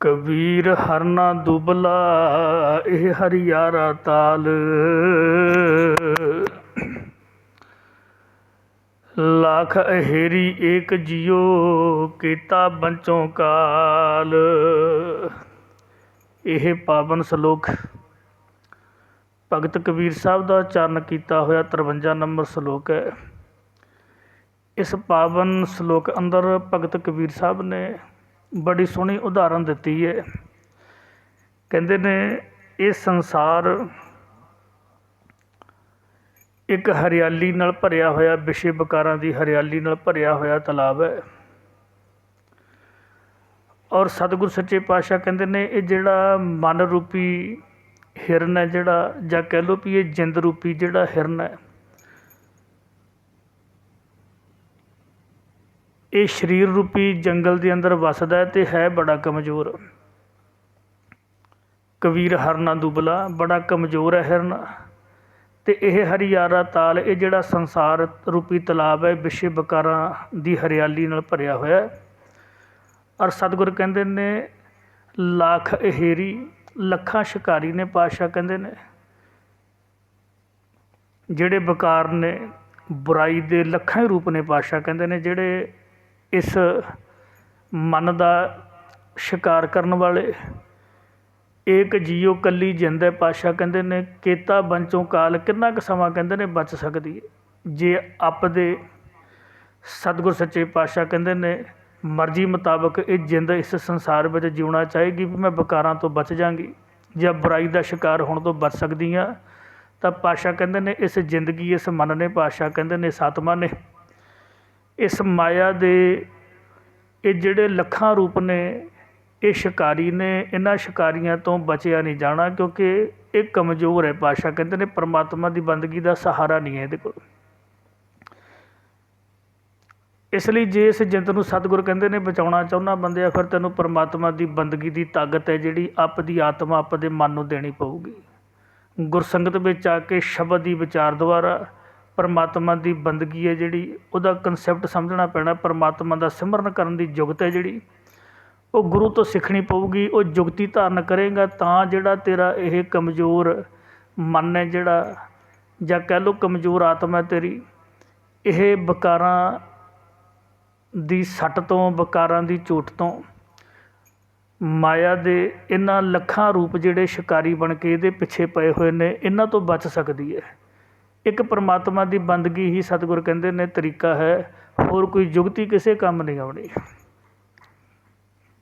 ਕਬੀਰ ਹਰਨਾ ਦੁਬਲਾ, ਇਹ ਹਰਿਆਰਾ ਤਾਲ। ਲੱਖ ਅਹੇਰੀ ਏਕ ਜਿਉ, ਕੀਤਾ ਬੰਚੋਂ ਕਾਲ। ਇਹ ਪਾਵਨ ਸ਼ਲੋਕ। ਭਗਤ ਕਬੀਰ ਸਾਹਿਬ ਦਾ ਚਰਨ ਕੀਤਾ ਹੋਇਆ 53 ਨੰਬਰ ਸ਼ਲੋਕ ਹੈ। ਇਸ ਪਾਵਨ ਸ਼ਲੋਕ ਅੰਦਰ ਭਗਤ ਕਬੀਰ ਸਾਹਿਬ ਨੇ ਬੜੀ ਸੋਹਣੀ ਉਦਾਹਰਨ ਦਿੱਤੀ ਹੈ। ਕਹਿੰਦੇ ਨੇ, ਇਹ ਸੰਸਾਰ ਇੱਕ ਹਰਿਆਲੀ ਨਾਲ ਭਰਿਆ ਹੋਇਆ ਵਿਸ਼ੇ ਵਿਕਾਰਾਂ ਦੀ ਹਰਿਆਲੀ ਨਾਲ ਭਰਿਆ ਹੋਇਆ ਤਲਾਬ ਹੈ। ਔਰ ਸਤਿਗੁਰ ਸੱਚੇ ਪਾਤਸ਼ਾਹ ਕਹਿੰਦੇ ਨੇ, ਇਹ ਜਿਹੜਾ ਮਨ ਰੂਪੀ ਹਿਰਨ ਹੈ ਜਿਹੜਾ, ਜਾਂ ਕਹਿ ਲਓ ਵੀ ਇਹ ਜਿੰਦ ਰੂਪੀ ਜਿਹੜਾ ਹਿਰਨ ਹੈ ਇਹ ਸਰੀਰ ਰੂਪੀ ਜੰਗਲ ਦੇ ਅੰਦਰ ਵੱਸਦਾ ਅਤੇ ਹੈ ਬੜਾ ਕਮਜ਼ੋਰ। ਕਬੀਰ ਹਰਨਾ ਦੁਬਲਾ, ਬੜਾ ਕਮਜ਼ੋਰ ਹੈ ਹਿਰਨ। ਅਤੇ ਇਹ ਹਰਿਆਰਾ ਤਾਲ, ਇਹ ਜਿਹੜਾ ਸੰਸਾਰ ਰੂਪੀ ਤਲਾਬ ਹੈ ਵਿਸ਼ੇ ਵਿਕਾਰਾਂ ਦੀ ਹਰਿਆਲੀ ਨਾਲ ਭਰਿਆ ਹੋਇਆ ਔਰ ਸਤਿਗੁਰ ਕਹਿੰਦੇ ਨੇ, ਲੱਖ ਅਹੇਰੀ, ਲੱਖਾਂ ਸ਼ਿਕਾਰੀ ਨੇ ਪਾਸ਼ਾ ਕਹਿੰਦੇ ਨੇ। ਜਿਹੜੇ ਬਕਾਰ ਨੇ, ਬੁਰਾਈ ਦੇ ਲੱਖਾਂ ਹੀ ਰੂਪ ਨੇ ਪਾਸ਼ਾ ਕਹਿੰਦੇ ਨੇ, ਜਿਹੜੇ ਇਸ ਮਨ ਦਾ ਸ਼ਿਕਾਰ ਕਰਨ ਵਾਲੇ ਏਕ ਜੀਓ ਕੱਲੀ ਜਿੰਦ ਹੈ ਪਾਤਸ਼ਾਹ ਕਹਿੰਦੇ ਨੇ, ਕੇਤਾ ਬੰਚੋਂ ਕਾਲ ਕਿੰਨਾ ਕੁ ਸਮਾਂ ਕਹਿੰਦੇ ਨੇ ਬਚ ਸਕਦੀ ਹੈ ਜੇ ਆਪਦੇ ਸਤਿਗੁਰ ਸੱਚੇ ਪਾਤਸ਼ਾਹ ਕਹਿੰਦੇ ਨੇ, ਮਰਜ਼ੀ ਮੁਤਾਬਕ ਇਹ ਜਿੰਦ ਇਸ ਸੰਸਾਰ ਵਿੱਚ ਜਿਉਣਾ ਚਾਹੇਗੀ ਵੀ ਮੈਂ ਵਿਕਾਰਾਂ ਤੋਂ ਬਚ ਜਾਵਾਂਗੀ ਜਾਂ ਬੁਰਾਈ ਦਾ ਸ਼ਿਕਾਰ ਹੋਣ ਤੋਂ ਬਚ ਸਕਦੀ ਹਾਂ ਤਾਂ ਪਾਤਸ਼ਾਹ ਕਹਿੰਦੇ ਨੇ, ਇਸ ਜ਼ਿੰਦਗੀ ਇਸ ਮਨ ਨੇ ਪਾਤਸ਼ਾਹ ਕਹਿੰਦੇ ਨੇ ਸਾਤਮਾ ਨੇ ਇਸ ਮਾਇਆ ਦੇ, ਇਹ ਜਿਹੜੇ ਲੱਖਾਂ ਰੂਪ ਨੇ, ਇਹ ਸ਼ਿਕਾਰੀ ਨੇ, ਇਹਨਾਂ ਸ਼ਿਕਾਰੀਆਂ ਤੋਂ ਬਚਿਆ ਨਹੀਂ ਜਾਣਾ ਕਿਉਂਕਿ ਇਹ ਕਮਜ਼ੋਰ ਹੈ ਪਾਸ਼ਾ ਕਹਿੰਦੇ ਨੇ ਪਰਮਾਤਮਾ ਦੀ ਬੰਦਗੀ ਦਾ ਸਹਾਰਾ ਨਹੀਂ ਹੈ ਇਹਦੇ ਕੋਲ। ਇਸ ਲਈ ਜੇ ਇਸ ਜਿੰਦ ਨੂੰ ਸਤਿਗੁਰ ਕਹਿੰਦੇ ਨੇ ਬਚਾਉਣਾ ਚਾਹੁੰਦਾ ਬੰਦਿਆ ਫਿਰ ਤੈਨੂੰ ਪਰਮਾਤਮਾ ਦੀ ਬੰਦਗੀ ਦੀ ਤਾਕਤ ਹੈ ਜਿਹੜੀ ਆਪ ਦੀ ਆਤਮਾ ਆਪ ਦੇ ਮਨ ਨੂੰ ਦੇਣੀ ਪਊਗੀ। ਗੁਰਸੰਗਤ ਵਿੱਚ ਆ ਕੇ ਸ਼ਬਦ ਦੀ ਵਿਚਾਰ ਦੁਆਰਾ ਪਰਮਾਤਮਾ ਦੀ ਬੰਦਗੀ ਹੈ ਜਿਹੜੀ, ਉਹਦਾ ਕਨਸੈਪਟ ਸਮਝਣਾ ਪੈਣਾ, ਪਰਮਾਤਮਾ ਦਾ ਸਿਮਰਨ ਕਰਨ ਦੀ ਯੁਗਤ ਹੈ ਜਿਹੜੀ। ਉਹ ਗੁਰੂ ਤੋਂ ਸਿੱਖਣੀ ਪਊਗੀ, ਉਹ ਜੁਗਤੀ ਧਾਰਨ ਕਰੇਗਾ, ਤਾਂ ਜਿਹੜਾ ਤੇਰਾ ਇਹ ਕਮਜ਼ੋਰ ਮਨ ਹੈ ਜਿਹੜਾ, ਜਾਂ ਕਹਿ ਲਓ ਕਮਜ਼ੋਰ ਆਤਮਾ ਤੇਰੀ, ਇਹ ਵਿਕਾਰਾਂ ਦੀ ਸੱਟ ਤੋਂ, ਵਿਕਾਰਾਂ ਦੀ ਝੂਠ ਤੋਂ, ਮਾਇਆ ਦੇ ਇਹਨਾਂ ਲੱਖਾਂ ਰੂਪ ਜਿਹੜੇ ਸ਼ਿਕਾਰੀ ਬਣ ਕੇ ਇਹਦੇ ਪਿੱਛੇ ਪਏ ਹੋਏ ਨੇ, ਇਹਨਾਂ ਤੋਂ ਬਚ ਸਕਦੀ ਹੈ। ਇੱਕ ਪਰਮਾਤਮਾ ਦੀ ਬੰਦਗੀ ਹੀ ਸਤਿਗੁਰ ਕਹਿੰਦੇ ਨੇ ਤਰੀਕਾ ਹੈ। ਹੋਰ ਕੋਈ ਜੁਗਤੀ ਕਿਸੇ ਕੰਮ ਨਹੀਂ ਆਉਣੀ।